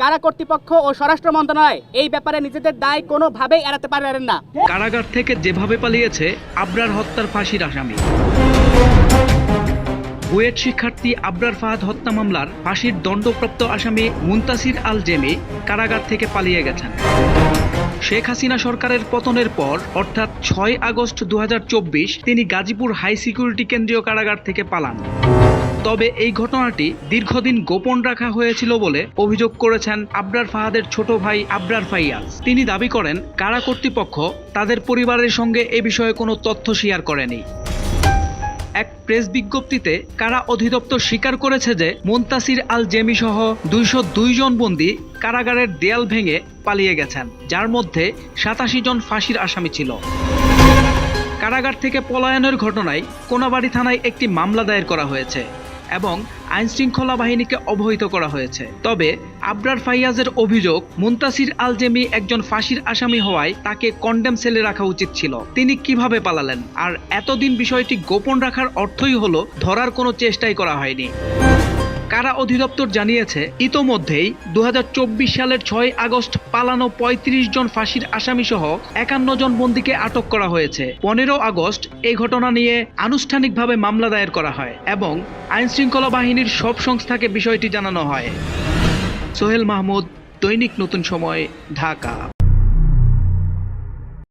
কারা কর্তৃপক্ষ ও স্বরাষ্ট্র মন্ত্রণালয় এই ব্যাপারে নিজেদের দায় কোনোভাবেই এড়াতে পারেন না। কারাগার থেকে যেভাবে পালিয়েছে, আবরার হত্যার ফাঁসির আসামি। বুয়েট শিক্ষার্থী আবরার ফাহাদ হত্যা মামলার ফাঁসির দণ্ডপ্রাপ্ত আসামি মুন্তাসির আল জেমি কারাগার থেকে পালিয়ে গেছেন। শেখ হাসিনা সরকারের পতনের পর, অর্থাৎ ছয় আগস্ট দু তিনি গাজীপুর হাই সিকিউরিটি কেন্দ্রীয় কারাগার থেকে পালান। তবে এই ঘটনাটি দীর্ঘদিন গোপন রাখা হয়েছিল বলে অভিযোগ করেছেন আবরার ফাহাদের ছোট ভাই আবরার ফাইয়াজ। তিনি দাবি করেন, কারা কর্তৃপক্ষ তাদের পরিবারের সঙ্গে এ বিষয়ে কোনো তথ্য শেয়ার করেনি। এক প্রেস বিজ্ঞপ্তিতে কারা অধিদপ্তর স্বীকার করেছে যে মোন্তাসির আল জেমি সহ দুইশো জন বন্দী কারাগারের দেয়াল ভেঙে পালিয়ে গেছেন, যার মধ্যে সাতাশি জন ফাঁসির আসামি ছিল। কারাগার থেকে পলায়নের ঘটনায় কোনাবাড়ি থানায় একটি মামলা দায়ের করা হয়েছে। এবং আইনশৃঙ্খলা বাহিনীকে অবহিত করা হয়েছে। তবে আবরার ফাইয়াজের অভিযোগ, মুন্তাসির আল জেমি একজন ফাঁসির আসামি হওয়ায় তাকে কন্ডেম সেলে রাখা উচিত ছিল। তিনি কীভাবে পালালেন? আর এতদিন বিষয়টি গোপন রাখার অর্থই হল, ধরার কোনো চেষ্টাই করা হয়নি। কারা অধিদপ্তর জানিয়েছে, ইতোমধ্যেই দু হাজার চব্বিশ সালের ছয় আগস্ট পালানো ৩৫ জন ফাঁসির আসামি সহ একান্ন জন বন্দীকে আটক করা হয়েছে। পনেরো আগস্ট এই ঘটনা নিয়ে আনুষ্ঠানিকভাবে মামলা দায়ের করা হয় এবং আইনশৃঙ্খলা বাহিনীর সব সংস্থাকে বিষয়টি জানানো হয়। সোহেল মাহমুদ, দৈনিক নতুন সময়, ঢাকা।